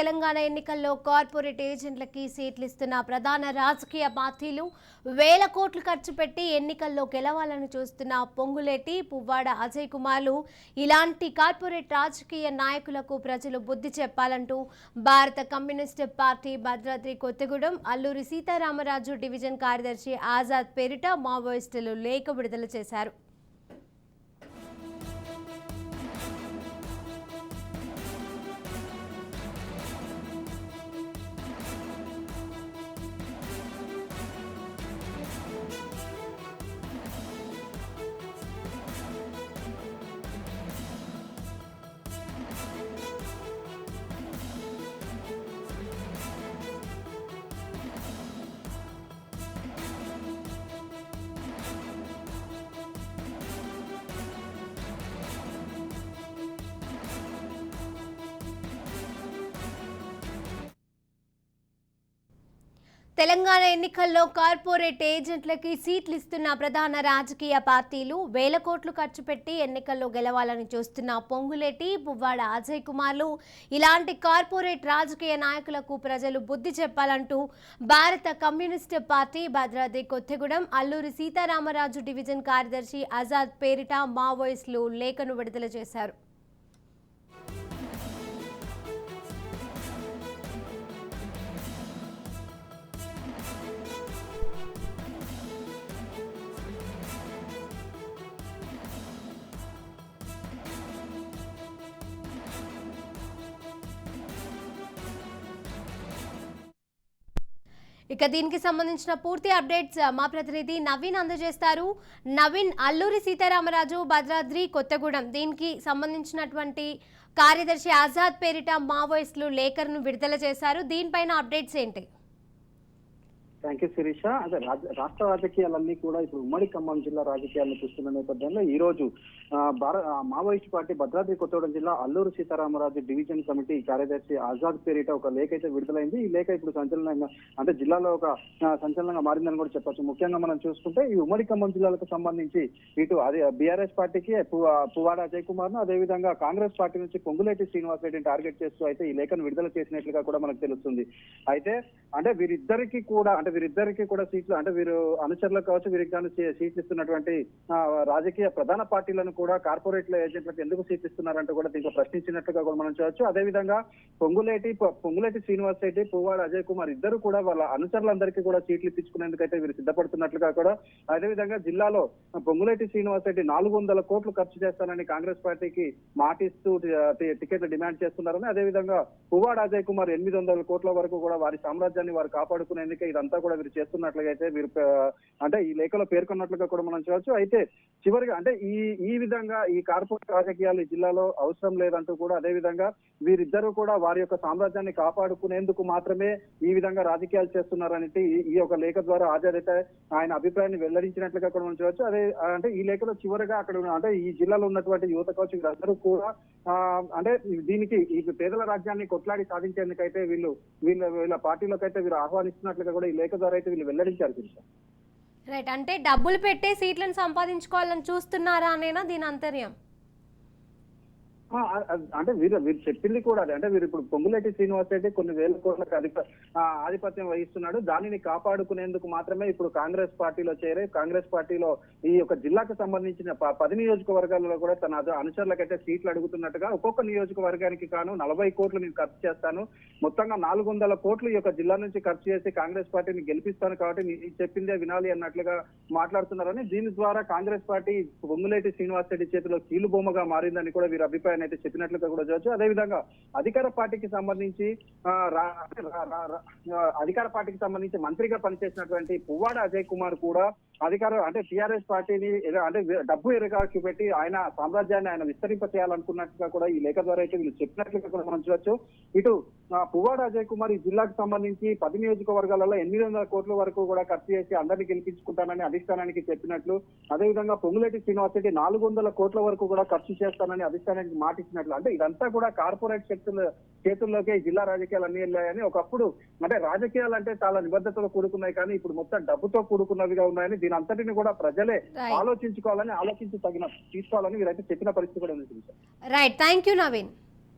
తెలంగాణ ఎన్నికల్లో కార్పొరేట్ ఏజెంట్లకి సీట్లు ఇస్తున్న ప్రధాన రాజకీయ పార్టీలు వేల కోట్లు ఖర్చు పెట్టి ఎన్నికల్లో గెలవాలని చూస్తున్న పొంగులేటి పువ్వాడ అజయ్ కుమార్లు ఇలాంటి కార్పొరేట్ రాజకీయ నాయకులకు ప్రజలు బుద్ధి చెప్పాలంటూ భారత communist party Bhadradri Kothagudem Alluri Sitaramaraju division కార్యదర్శి ఆజాద్ పేరిట మావోయిస్టులు లేఖ విడుదల చేశారు. తెలంగాణ ఎన్నికల్లో కార్పొరేట్ ఏజెంట్లకి సీట్లు ఇస్తున్న ప్రధాన రాజకీయ పార్టీలు వేల కోట్లు ఖర్చు పెట్టి ఎన్నికల్లో గెలవాలని చూస్తున్న పొంగులేటి పువ్వాడ అజయ్ కుమార్లు. ఇలాంటి కార్పొరేట్ రాజకీయ నాయకులకు ప్రజలు బుద్ధి చెప్పాలంటూ భారత communist party Bhadradri Kothagudem Alluri Sitaramaraju division కార్యదర్శి ఆజాద్ పేరిట మావోయిస్టులు లేఖను విడుదల చేశారు. ఇక దీనికి సంబంధించిన పూర్తి అప్డేట్స్ మా ప్రతినిధి నవీన్ అందజేస్తారు. నవీన్ అల్లూరి సీతారామరాజు భద్రాద్రి కొత్తగూడెం. దీనికి సంబంధించినటువంటి కార్యదర్శి ఆజాద్ పేరిట మావోయిస్టులు లేఖను విడుదల చేశారు. దీనిపైన అప్డేట్స్ ఏంటి? థ్యాంక్ యూ శిరీష అదే రాజ- రాష్ట్ర రాజకీయాలన్నీ కూడా ఇప్పుడు ఉమ్మడి ఖమ్మం జిల్లా రాజకీయాలను చూస్తున్న నేపథ్యంలో ఈ రోజు భారత మావోయిస్ట్ పార్టీ భద్రాద్రి కొత్తగూడెం జిల్లా అల్లూరు సీతారామరాజు డివిజన్ కమిటీ కార్యదర్శి ఆజాద్ పేరిట ఒక లేఖ అయితే విడుదలైంది. ఈ లేఖ ఇప్పుడు సంచలనంగా అంటే జిల్లాలో ఒక సంచలనంగా మారిందని కూడా చెప్పొచ్చు. ముఖ్యంగా మనం చూసుకుంటే ఈ ఉమ్మడి ఖమ్మం జిల్లాలకు సంబంధించి ఇటు అదే బీఆర్ఎస్ పార్టీకి పువ్వాడ అజయ్ కుమార్ను అదేవిధంగా కాంగ్రెస్ పార్టీ నుంచి పొంగులేటి శ్రీనివాస్ రెడ్డిని టార్గెట్ చేస్తూ అయితే ఈ లేఖను విడుదల చేసినట్లుగా కూడా మనకు తెలుస్తుంది. అయితే అంటే వీరిద్దరికీ కూడా అంటే వీరిద్దరికి కూడా సీట్లు అంటే వీరు అనుచరులకు కావచ్చు వీరికి కానీ సీట్లు ఇస్తున్నటువంటి రాజకీయ ప్రధాన పార్టీలను కూడా కార్పొరేట్ల ఏజెంట్లకు ఎందుకు సీట్లు ఇస్తున్నారంటూ కూడా దీంట్లో ప్రశ్నించినట్లుగా కూడా మనం చూడవచ్చు అదేవిధంగా పొంగులేటి పొంగులేటి శ్రీనివాస్ రెడ్డి పువ్వాడ అజయ్ కుమార్ ఇద్దరు కూడా వాళ్ళ అనుచరులందరికీ కూడా సీట్లు ఇప్పించుకునేందుకైతే వీరు సిద్ధపడుతున్నట్లుగా కూడా అదేవిధంగా జిల్లాలో పొంగులేటి శ్రీనివాస్ రెడ్డి నాలుగు వందల కోట్లు ఖర్చు చేస్తానని కాంగ్రెస్ పార్టీకి మాటిస్తూ టికెట్లు డిమాండ్ చేస్తున్నారని అదేవిధంగా పువ్వాడ అజయ్ కుమార్ ఎనిమిది వందల కోట్ల వరకు కూడా వారి సామ్రాజ్యాన్ని వారు కాపాడుకునేందుకే ఇదంతా కూడా వీరు చేస్తున్నట్లుగా అయితే వీరు అంటే ఈ లేఖలో పేర్కొన్నట్లుగా కూడా మనం చూడవచ్చు అయితే చివరిగా అంటే ఈ ఈ విధంగా ఈ కార్పొరేట్ రాజకీయాలు జిల్లాలో అవసరం లేదంటూ కూడా అదే విధంగా వీరిద్దరూ కూడా వారి యొక్క సామ్రాజ్యాన్ని కాపాడుకునేందుకు మాత్రమే ఈ విధంగా రాజకీయాలు చేస్తున్నారనేది ఈ- యొక్క లేఖ ద్వారా ఆజాదైతే ఆయన అభిప్రాయాన్ని వెల్లడించినట్లుగా కూడా మనం చూడవచ్చు అదే అంటే ఈ లేఖలో చివరిగా అక్కడ ఉన్న- అంటే ఈ జిల్లాలో ఉన్నటువంటి యువత కావచ్చు వీరందరూ కూడా అంటే దీనికి ఈ పేదల రాజ్యాన్ని కొట్లాడి సాధించేందుకైతే వీళ్ళు వీళ్ళ వీళ్ళ పార్టీలోకి అయితే వీరు ఆహ్వానిస్తున్నట్లుగా కూడా ఈ లేఖ లేఖ ద్వారా అయితే వీళ్ళు వెల్లడించారు శిరీష. రైట్ అంటే డబ్బులు పెట్టే సీట్లను సంపాదించుకోవాలని చూస్తున్నారా అనేనా దీని అంతర్యం అంటే వీరు వీరు చెప్పింది కూడా అంటే వీరు ఇప్పుడు పొంగులేటి శ్రీనివాస్ రెడ్డి కొన్ని వేల కోట్లకు అధిప ఆధిపత్యం వహిస్తున్నాడు. దానిని కాపాడుకునేందుకు మాత్రమే ఇప్పుడు కాంగ్రెస్ పార్టీలో చేరే కాంగ్రెస్ పార్టీలో ఈ యొక్క జిల్లాకు సంబంధించిన ప- పది నియోజకవర్గాలలో కూడా తన అనుచరులకైతే సీట్లు అడుగుతున్నట్టుగా ఒక్కొక్క నియోజకవర్గానికి కాను నలభై కోట్లు నేను ఖర్చు చేస్తాను. మొత్తంగా నాలుగు వందల కోట్లు ఈ యొక్క జిల్లా నుంచి ఖర్చు చేసి కాంగ్రెస్ పార్టీని గెలిపిస్తాను కాబట్టి నీ చెప్పిందే వినాలి అన్నట్లుగా మాట్లాడుతున్నారని దీని ద్వారా కాంగ్రెస్ పార్టీ పొంగులేటి శ్రీనివాస్ రెడ్డి చేతిలో కీలుబొమ్మగా మారిందని కూడా వీరు అభిప్రాయం అయితే చెప్పినట్లుగా కూడా చూడొచ్చు. అదేవిధంగా అధికార పార్టీకి సంబంధించి అధికార పార్టీకి సంబంధించి మంత్రిగా పనిచేసినటువంటి పువ్వాడ అజయ్ కుమార్ కూడా అధికారం అంటే టిఆర్ఎస్ పార్టీని అంటే డబ్బు ఎరగాకి పెట్టి ఆయన సామ్రాజ్యాన్ని ఆయన విస్తరింప చేయాలనుకున్నట్టుగా కూడా ఈ లేఖ ద్వారా అయితే వీళ్ళు చెప్పినట్లుగా కూడా మనం చూడొచ్చు. ఇటు పువ్వాడ అజయ్ కుమార్ ఈ జిల్లాకు సంబంధించి పది నియోజకవర్గాలలో ఎనిమిది వందల కోట్ల వరకు కూడా ఖర్చు చేసి అందరినీ గెలిపించుకుంటానని అధిష్టానానికి చెప్పినట్లు అదేవిధంగా పొంగులేటి శ్రీనివాస్ రెడ్డి నాలుగు వందల కోట్ల వరకు కూడా ఖర్చు చేస్తానని అధిష్టానానికి మాట ఇచ్చినట్లు అంటే ఇదంతా కూడా కార్పొరేట్ శక్తుల చేతుల్లోకే ఈ జిల్లా రాజకీయాలు అన్ని వెళ్ళాయని ఒకప్పుడు అంటే రాజకీయాలు అంటే చాలా నిబద్ధతతో కూడుకున్నాయి కానీ ఇప్పుడు మొత్తం డబ్బుతో కూడుకున్నవిగా ఉన్నాయని దీని అంతటిని కూడా ప్రజలే. ఆలోచించుకోవాలని ఆలోచించి తగిన తీసుకోవాలని వీరైతే చెప్పిన పరిస్థితి కూడా ఉంది రైట్ థ్యాంక్ యూ నవీన్